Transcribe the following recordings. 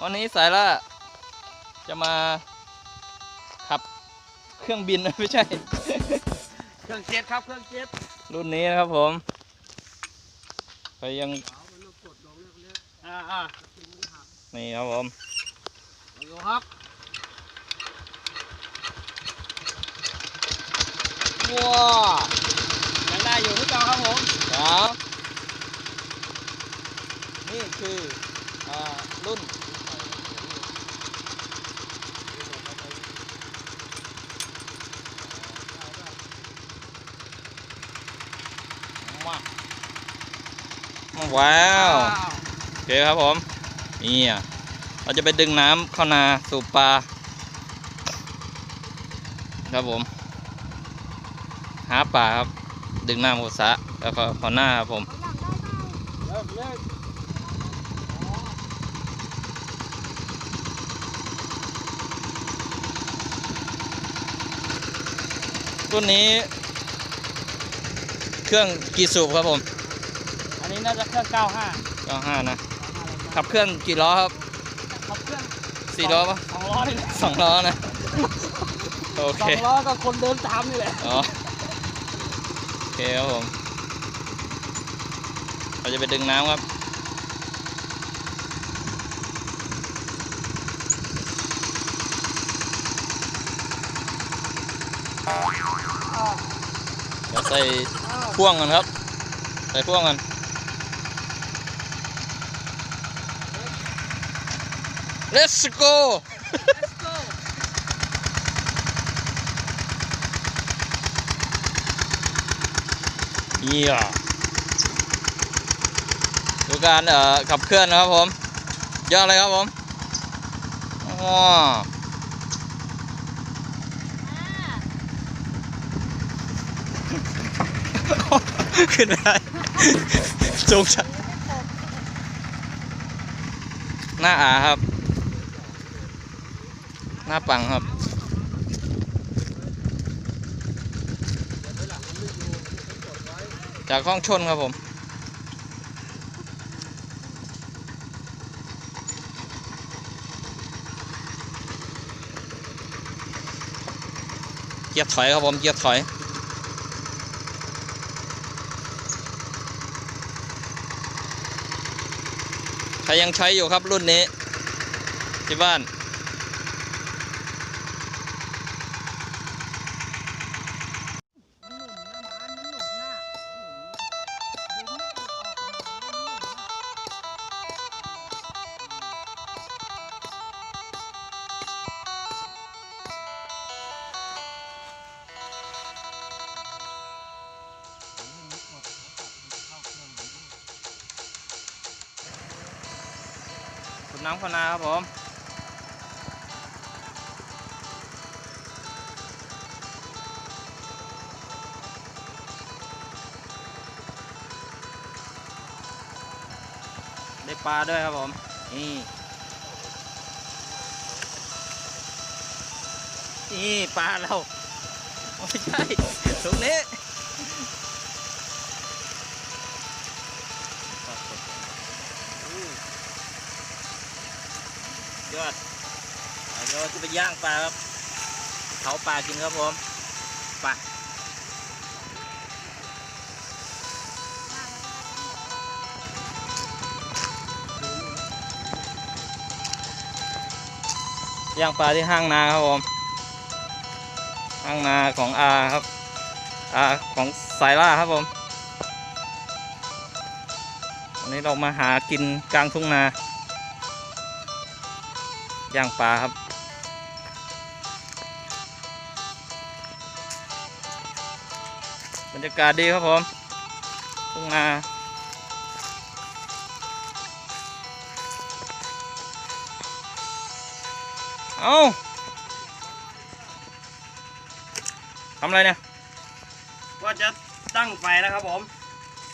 วันนี้สายล่าจะมาขับเครื่องบินไม่ใช่ เครื่องเจ็ดครับ เครื่องเจ็ดรุ่นนี้นะครับผม ไปยังอ่าอ่านี่ครับผมดูครับว้ายังได้อยู่ที่เก่าครับผมครับนี่คืออ่ารุ่น ว้าวโอเคครับผมนี่อะเราจะไปดึงน้ำเข้านาสู่ปลาครับผม หาปลาครับ ดึงน้ำเข้าสะแล้วก็ข้าหน้าครับผมรุ่นนี้ เครื่องกีสูบครับผม นนี้น่าจะเครื่องเก้าห้าก็ห้านะขับเครื่องกี่ล้อครับขับเครื่องสี่ล้อปะสองล้อนี่แหละสองล้อนะ โอสเค องล้อกับคนเดินตามนี่แหละอ๋อ โอเคครับผม เราจะไปดึงน้ำครับเดี๋ยวใส่พ่วงกันครับ ใส่พ่วงกัน Let's go เยี่ดูการเอ่อขับเคลื่อนนะครับผมยอดเลยครับผมว้าขึ้นไม่ได้สูงชันหน้าอาครับ หน้าปังครับจากห้องชนครับผม เกียร์ถอยครับผม เกียร์ถอย ใครยังใช้อยู่ครับรุ่นนี้ ที่บ้าน น้ำคนาครับผมได้ปลาด้วยครับผม นี่ นี่ปลาเรา ไม่ใช่ตรงนี้ ยอดเดี๋ยวจะไปย่างปลาครับเผาปลากินครับผมไปย่างปลาที่ห้างนาครับผมห้างนาของอาครับอาของสายล่าครับผมวันนี้เรามาหากินกลางทุ่งนา ย่างปลาครับ บรรยากาศดีครับผมทุ่งนาเอาทำอะไรเนี่ย ว่าจะตั้งไฟแล้วครับผม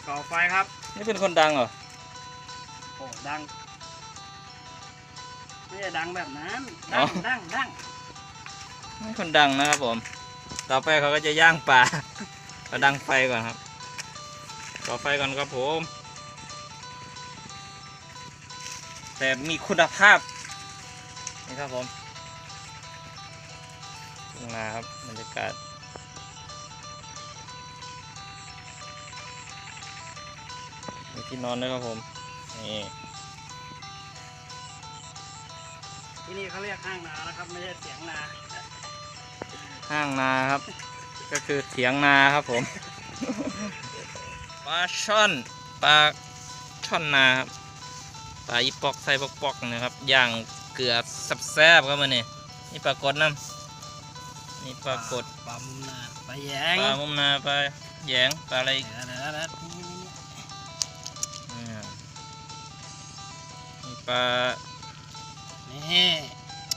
ก่อไฟครับ นี่เป็นคนดังเหรอ โอ้ ดัง ไม่ใช่ดังแบบนั้นอ๋ดัองดังดังนี่คนดังนะครับผม ต่อไปเขาก็จะย่างปลาก็ดังไฟก่อนครับ ต่อไฟก่อนครับผม แต่มีคุณภาพ นี่ครับผมทุ่งนาครับบรรยากาศมีที่นอนด้วยครับผม นี่ ที่นี่เขาเรียกห้างนานะครับ ไม่ใช่เสียงนาห้างนาครับ ก็คือเถียงนาครับผม ปลาช่อนปลาช่อนนาครับปลาอีปอกใส่ปอกปอกๆนะครับย่างเกลือแซ่บๆครับมันนี่นี่ปลากดน้ำนี่ปลากดปลามุมนาปลาแยงปลามุมนาปลาแหยงปลาอะไรอีกเดี๋ยวเดี๋ยวเดี๋ยวอ่านี่ปลา นี่นี่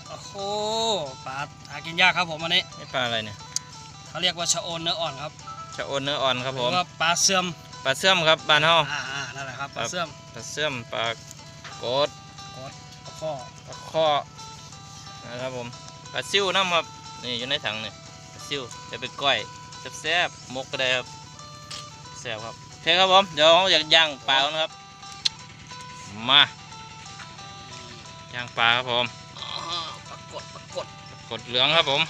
โอ้โหปลาหากินยากครับผมอันนี้นี่ปลาอะไรเนี่ยเขาเรียกว่าชะโอนเนื้ออ่อนครับชะโอนเนื้ออ่อนครับหผรือมว่าปลาเสื่อมปลาเสื่อมครับบ้านเฮาอ่าอ่านั่นแหละครับปลาครับเสื่อมปลาเสื่อมปลากดปลาข้อปลาข้อนะครับผมปลาซิวน้ำครับนี่อยู่ในถังนี่ปลาซิวจะไปก้อยแซ่บๆหมกก็ได้ครับแซ่บครับโอเคครับผมเดี๋ยวเราอยากย่างปลากันนะครับมา ย่างปลาครับผมอ๋อปลากดปลากดกดเหลืองครับผม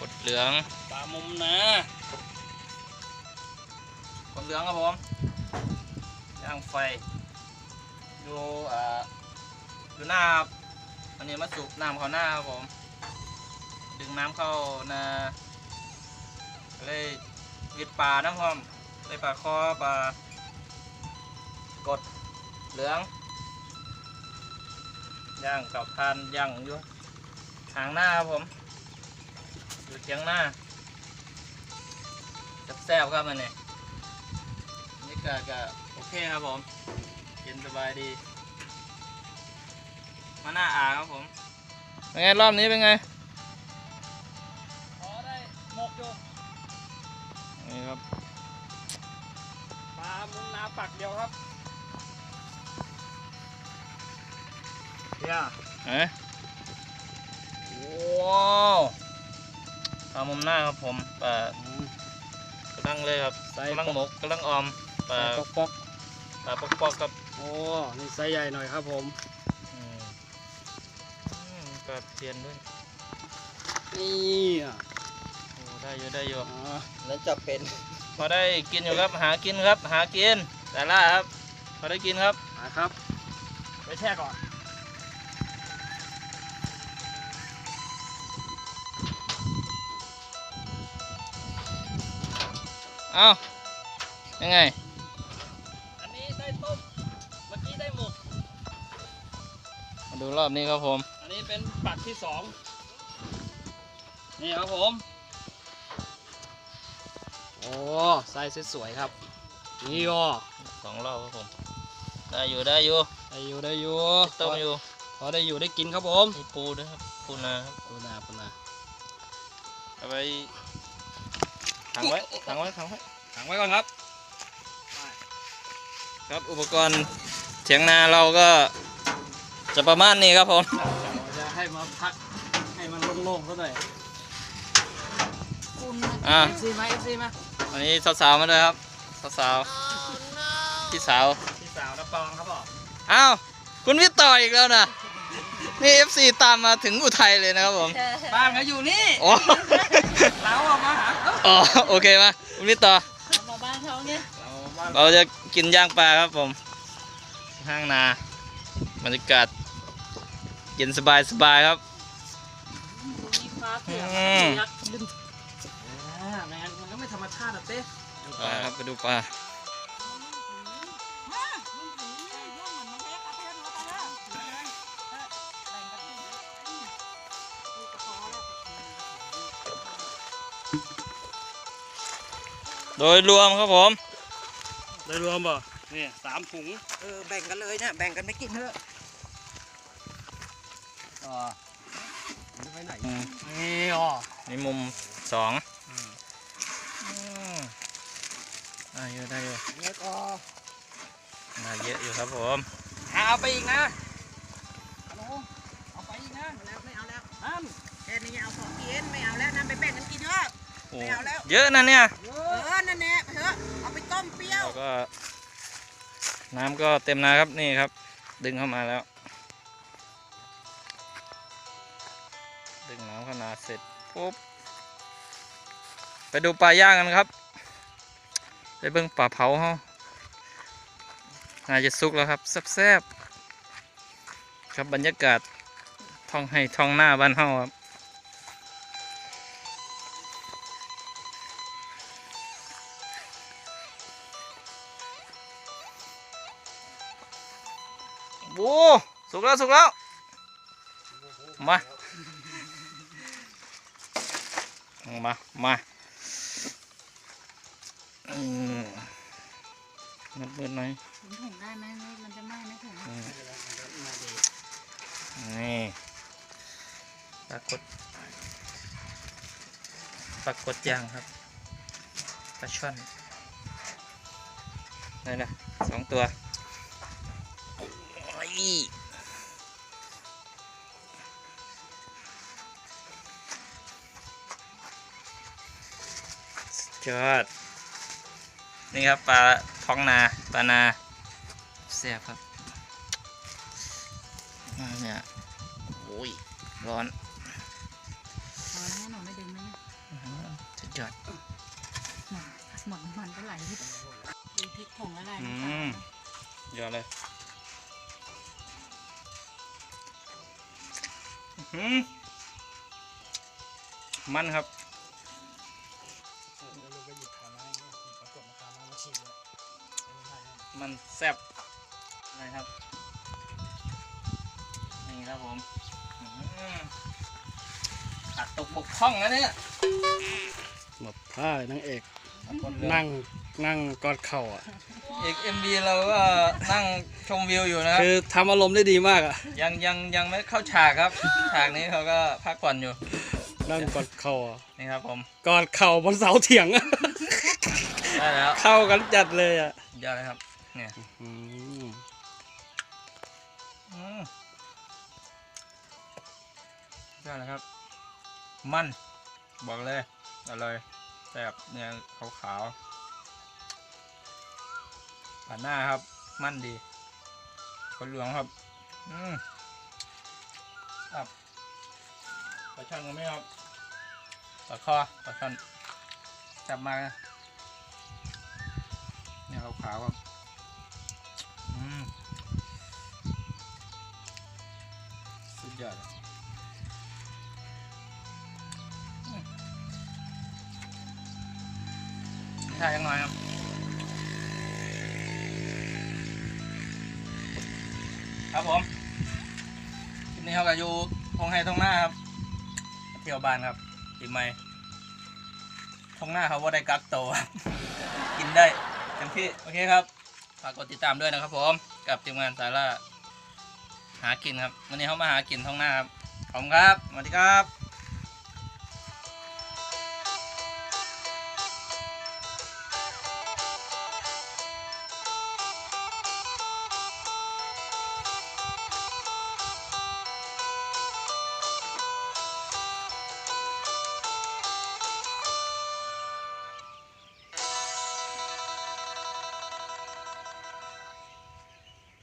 กดเหลืองปลามุมนากดเหลืองครับผมย่างไฟอยู่อ่าอยู่หน้าครับอันนี้มาสูบน้ำเข้าหน้าครับผม ดึงน้ำเข้านาเลยวิดปลาน้ำพร้อมเลยปลาคอปลากดเหลือง ย่างกับทานย่างอยู่ทางหน้าครับผมอยู่เทียงหน้าแซ่บๆครับมันนี่นี่ก็ก็โอเคครับผมเย็นสบายดีมาหน้าอาครับผมเป็นไงรอบนี้เป็นไงพอได้หมกอยู่นี่ครับปลามุมนาปักเดียวครับ เดี๋ยวเอ๊ะว้าวปลามุมหน้าครับผมปลากำลังเลยครับใส่กำลังหมกกำลังออมปลาปอกปอกปลาปอกปอกๆครับๆโอ้นี่ไซส์ใหญ่หน่อยครับผมอืมอืมปลาเทียนด้วยนี่อะโอ้ได้อยู่ได้อยู่ อ๋อแล้วจะเป็นพอได้กินอยู่ครับ หากินครับ หากินแต่ละครับ พอได้กินครับ มาครับ ไปแช่ก่อน เอ้ายังไง อันนี้ได้ต้ม เมื่อกี้ได้หมก มาดูรอบนี้ครับผม อันนี้เป็นปักที่สอง นี่ครับผม โอ้ไซส์สวยๆครับ นี่ก็สองรอบครับผม ได้อยู่ได้อยู่ ได้อยู่ได้อยู่ต้มอยู่ พอได้อยู่ได้กินครับผม มีปูด้วยครับ ปูนาครับ ปูนาปูนาเอาไป ขังไว้ขังไว้ขังไว้ขังไว้ก่อนครับ ครับอุปกรณ์เถียงนาเราก็จะประมาณนี้ครับผม จะให้มาพักให้มันโล่งๆซะหน่อยอ่าเอฟซีมาเอฟซีมาวันนี้สาวๆมาด้วยครับสาวๆพี่สาว พี่สาวน้าปองครับผมอ้าวคุณพี่ต่ออีกแล้วนะนี่ FC ตามมาถึงอุทัยเลยนะครับผม บ้านเขาอยู่นี่ โอ้ เราออกมาหาเขา อ๋อโอเคมาคุณพี่ต่อมาบ้านเขาเนี่ยเราบ้านเราจะกินย่างปลาครับผม ห้างนาบรรยากาศเย็นสบายสบายครับมีฟ้าเผือกอืมยักษ์ดึงอ่าแมนมันก็ไม่ธรรมชาติอะเต้ปลาครับไปดูปลา โดยรวมครับผม โดยรวมบ่นี่สามถุงเออแบ่งกันเลยนะแบ่งกันไม่กินเถอะอ๋อไปไหนอืมนี่อ๋อนี่มุมสองอืมได้เยอะได้เยอะแล้วก็ได้เยอะอยู่ครับผมเอาไปอีกนะเอาไปอีกนะแล้วไม่เอาแล้วนั่นแค่นี้เอาของกินไม่เอาแล้วนั่นไปแบ่งกันกินเถอะโอ้ไม่เอาแล้วเยอะนะเนี่ยเอ ก็ น้ำก็เต็มนาครับนี่ครับ ดึงเข้ามาแล้ว ดึงน้ำขนาดเสร็จปุ๊บไปดูปลาย่างกันครับ ไปเบิ่งปลาเผาเขาน่าจะสุกแล้วครับแซ่บๆครับบรรยากาศท้องให้ท้องหน้าบ้านเฮาครับ สุกแล้วสุกแล้วมามามาอืมนัดเบิดหน่อยถุงถุงได้ไหมไม่มันจะไหม้ไหมถุงอืมนี่ปรากฏปรากฏย่างครับปลาช่อนนี่นะสองตัว ยสุดยอด นี่ครับปลาท้องนาปลานาเสียบครับอ่าเนี่ยโอ้ยร้อนพอแล้วหนูไม่ดึงนะเนี่ยอื้อหือสุดยอดหมดหมดน้ำมันก็ไหลดูพริกผงอะไรอืน้ำตาลมยอดเลยอื้อหือมันครับ มันแซ่บนะครับ นี่ครับผมอื้อหือตัดตกบกพร่องนะเนี่ยหมดผ้าเลยนางเอกนั่งนั่งกอดเข่าอะเอกเอ็มบีเราก็นั่งชมวิวอยู่นะครับคือทำอารมณ์ได้ดีมากอะยังยังยังไม่เข้าฉากครับ ฉากนี้เขาก็พักผ่อนอยู่นั่งกอดเข่าอะนี่ครับผมกอดเข่าบนเสาเถียงอะได้แล้วเข้ากันจัดเลยอะยอดเลยครับ เนี่ยอืมอืมยอดเลยครับ มัน บอกเลย อร่อยแซ่บเนื้อขาวๆผ่านหน้าครับ มันดีคนหลวงครับ อืมครับปลาช่อนกันไหมครับปลาคอปลาช่อนจับมานะเนี่ยขาวๆครับ ยอดใช่ยังไงครับครับผมคลิปนี้เขาก็อยู่ทงไฮทงหน้าครับ เที่ยวบ้านครับปีใหม่ทงหน้าเขาว่าได้กักโตครับกินได้เต็มที่โอเคครับฝากกดติดตามด้วยนะครับผม กับทีมงานสาระ หากินครับ วันนี้เขามาหากินท้องหน้าครับ ขอบคุณครับสวัสดีครับ